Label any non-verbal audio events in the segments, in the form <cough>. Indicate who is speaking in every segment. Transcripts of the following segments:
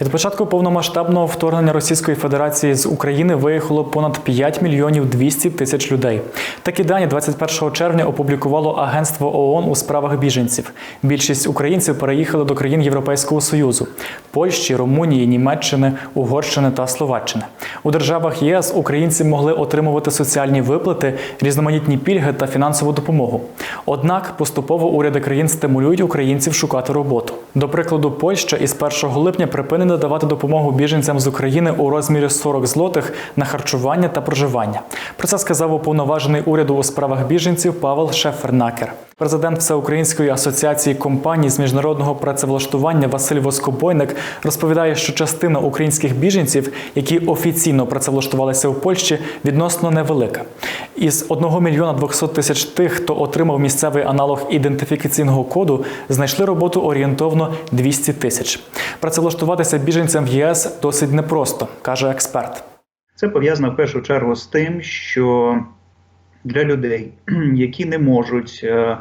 Speaker 1: Від початку повномасштабного вторгнення Російської Федерації з України виїхало понад 5 мільйонів 200 тисяч людей. Такі дані 21 червня опублікувало Агентство ООН у справах біженців. Більшість українців переїхали до країн Європейського Союзу Польщі, Румунії, Німеччини, Угорщини та Словаччини. У державах ЄС українці могли отримувати соціальні виплати, різноманітні пільги та фінансову допомогу. Однак поступово уряди країн стимулюють українців шукати роботу. До прикладу, Польща із 1 липня припинить надавати допомогу біженцям з України у розмірі 40 злотих на харчування та проживання. Про це сказав уповноважений уряду у справах біженців Павел Шефернакер. Президент Всеукраїнської асоціації компаній з міжнародного працевлаштування Василь Воскобойник розповідає, що частина українських біженців, які офіційно працевлаштувалися у Польщі, відносно невелика. Із 1 мільйона 200 тисяч тих, хто отримав місцевий аналог ідентифікаційного коду, знайшли роботу орієнтовно 200 тисяч. Працевлаштуватися біженцям в єС досить непросто, каже експерт.
Speaker 2: Це пов'язано в першу чергу з тим, що для людей, <clears throat> які не можуть е,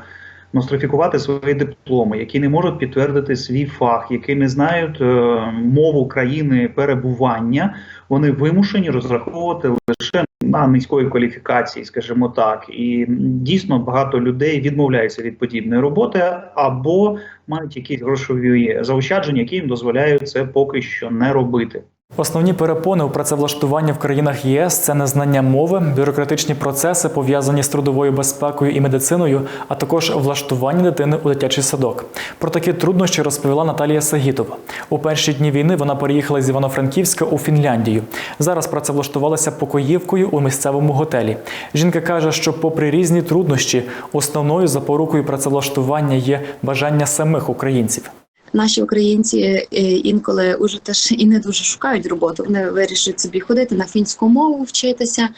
Speaker 2: нострифікувати свої дипломи, які не можуть підтвердити свій фах, які не знають е, мову країни перебування, вони вимушені розраховувати лише на низької кваліфікації, скажімо так, і дійсно багато людей відмовляються від подібної роботи або мають якісь грошові заощадження, які їм дозволяють це поки що не робити.
Speaker 1: Основні перепони у працевлаштуванні в країнах ЄС це незнання мови, бюрократичні процеси, пов'язані з трудовою безпекою і медициною, а також влаштування дитини у дитячий садок. Про такі труднощі розповіла Наталія Сагітова. У перші дні війни вона переїхала з Івано-Франківська у Фінляндію. Зараз працевлаштувалася покоївкою у місцевому готелі. Жінка каже, що, попри різні труднощі, основною запорукою працевлаштування є бажання самих українців.
Speaker 3: Наші українці е, інколи уже теж і не дуже шукають роботу. Вони вирішують собі ходити на фінську мову, вчитися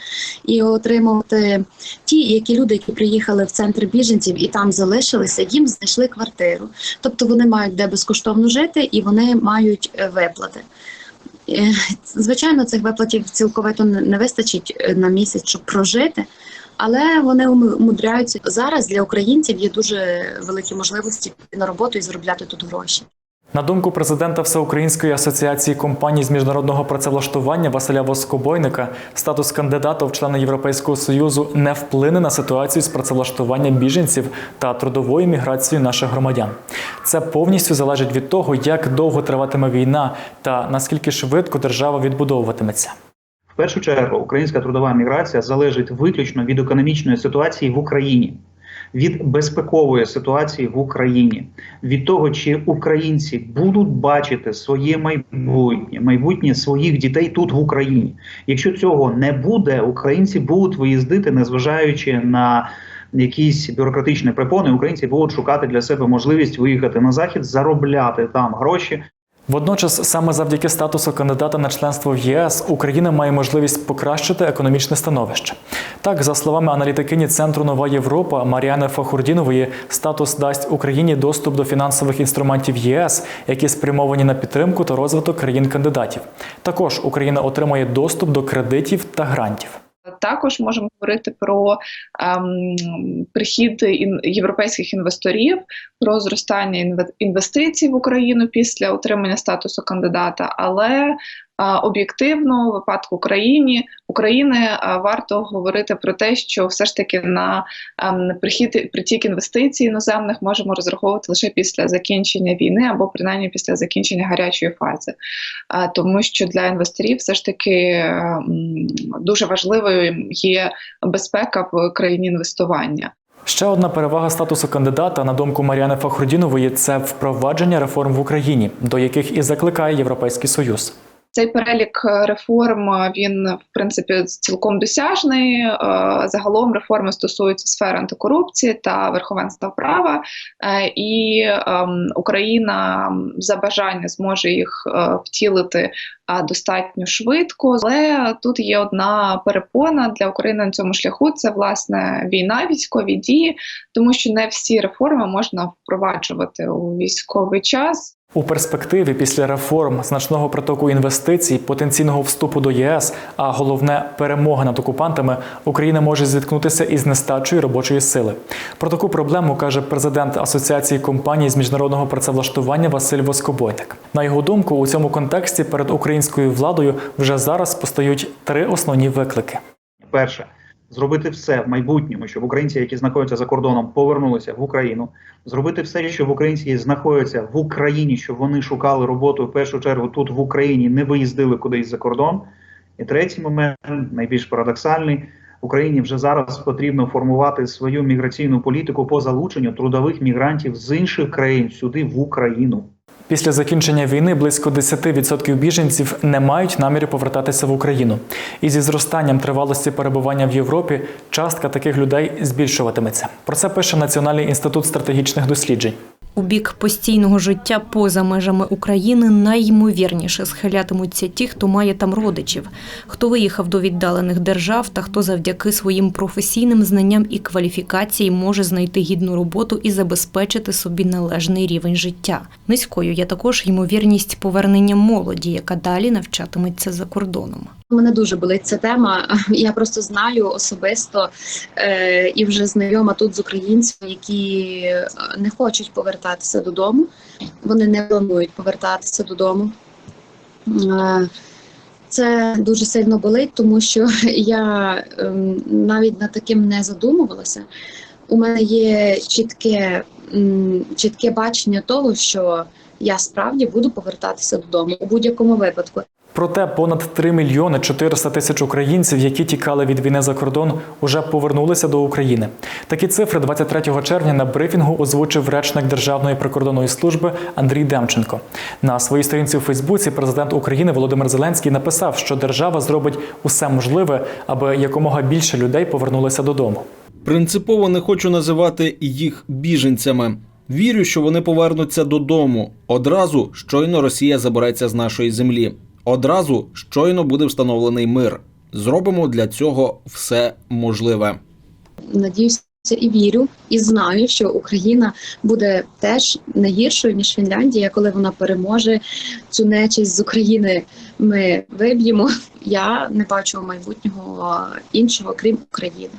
Speaker 3: і отримувати ті, які люди, які приїхали в центр біженців і там залишилися, їм знайшли квартиру. Тобто вони мають де безкоштовно жити і вони мають е, виплати. Е, Звичайно, цих виплатів цілковито не вистачить е, на місяць, щоб прожити. Але вони ум- умудряються зараз для українців є дуже великі можливості на роботу і заробляти тут гроші.
Speaker 1: На думку президента Всеукраїнської асоціації компаній з міжнародного працевлаштування Василя Воскобойника, статус кандидата в члени Європейського союзу не вплине на ситуацію з працевлаштуванням біженців та трудовою міграцією наших громадян. Це повністю залежить від того, як довго триватиме війна та наскільки швидко держава відбудовуватиметься.
Speaker 2: Першу чергу українська трудова міграція залежить виключно від економічної ситуації в Україні, від безпекової ситуації в Україні, від того, чи українці будуть бачити своє майбутнє, майбутнє своїх дітей тут в Україні. Якщо цього не буде, українці будуть виїздити, незважаючи на якісь бюрократичні препони, українці будуть шукати для себе можливість виїхати на захід, заробляти там гроші.
Speaker 1: Водночас, саме завдяки статусу кандидата на членство в ЄС Україна має можливість покращити економічне становище. Так, за словами аналітикині центру Нова Європа Маріани Фахурдінової, статус дасть Україні доступ до фінансових інструментів ЄС, які спрямовані на підтримку та розвиток країн-кандидатів. Також Україна отримає доступ до кредитів та грантів.
Speaker 4: Також можемо говорити про ем, прихід ін- європейських інвесторів, про зростання інве- інвестицій в Україну після отримання статусу кандидата. Але об'єктивно, випадку України України варто говорити про те, що все ж таки на ем, прихід притік інвестицій іноземних можемо розраховувати лише після закінчення війни або принаймні після закінчення гарячої фази. Тому що для інвесторів все ж таки дуже важливою є безпека в країні інвестування.
Speaker 1: Ще одна перевага статусу кандидата, на думку Маріани Фахрудінової, це впровадження реформ в Україні, до яких і закликає Європейський Союз.
Speaker 4: Цей перелік е, реформ е, він в принципі цілком досяжний. Е, Загалом реформи стосуються сфери антикорупції та верховенства права, і ем, Україна за бажання зможе їх втілити достатньо швидко. Але тут є одна перепона для України на цьому шляху: це власне війна, військові дії, тому що не всі реформи можна впроваджувати у військовий час.
Speaker 1: У перспективі після реформ, значного притоку інвестицій, потенційного вступу до ЄС, а головне перемоги над окупантами, Україна може зіткнутися із нестачею робочої сили. Про таку проблему каже президент Асоціації компаній з міжнародного працевлаштування Василь Воскобойник. На його думку, у цьому контексті перед українською владою вже зараз постають три основні виклики.
Speaker 2: Перше, зробити все в майбутньому, щоб українці, які знаходяться за кордоном, повернулися в Україну. Зробити все, щоб українці знаходяться в Україні, щоб вони шукали роботу в першу чергу тут в Україні, не виїздили кудись за кордон. І третій момент, найбільш парадоксальний, Україні вже зараз потрібно формувати свою міграційну політику по залученню трудових мігрантів з інших країн сюди в Україну.
Speaker 1: Після закінчення війни близько 10% біженців не мають наміру повертатися в Україну. І зі зростанням тривалості перебування в Європі частка таких людей збільшуватиметься. Про це пише Національний інститут стратегічних досліджень.
Speaker 5: У бік постійного життя поза межами України найймовірніше схилятимуться ті, хто має там родичів, хто виїхав до віддалених держав та хто завдяки своїм професійним знанням і кваліфікації може знайти гідну роботу і забезпечити собі належний рівень життя. Низькою є також ймовірність повернення молоді, яка далі навчатиметься за кордоном.
Speaker 3: Мене дуже болить ця тема. <laughs> Я просто знаю особисто е, і вже знайома тут з українцями, які е, не хочуть повертатися додому. Вони не планують повертатися додому. Е, це дуже сильно болить, тому що <laughs> я ем, навіть над таким не задумувалася. У мене є чітке, чітке бачення того, що я справді буду повертатися додому у будь-якому випадку.
Speaker 1: Проте понад 3 мільйони 400 тисяч українців, які тікали від війни за кордон, уже повернулися до України. Такі цифри 23 червня на брифінгу озвучив речник Державної прикордонної служби Андрій Демченко. На своїй сторінці у Фейсбуці президент України Володимир Зеленський написав, що держава зробить усе можливе, аби якомога більше людей повернулися додому.
Speaker 6: Принципово не хочу називати їх біженцями. Вірю, що вони повернуться додому одразу, щойно Росія забереться з нашої землі. Одразу щойно буде встановлений мир. Зробимо для цього все можливе.
Speaker 3: надіюся і вірю, і знаю, що Україна буде теж не гіршою ніж Фінляндія, коли вона переможе цю нечисть з України. Ми виб'ємо. Я не бачу майбутнього іншого крім України.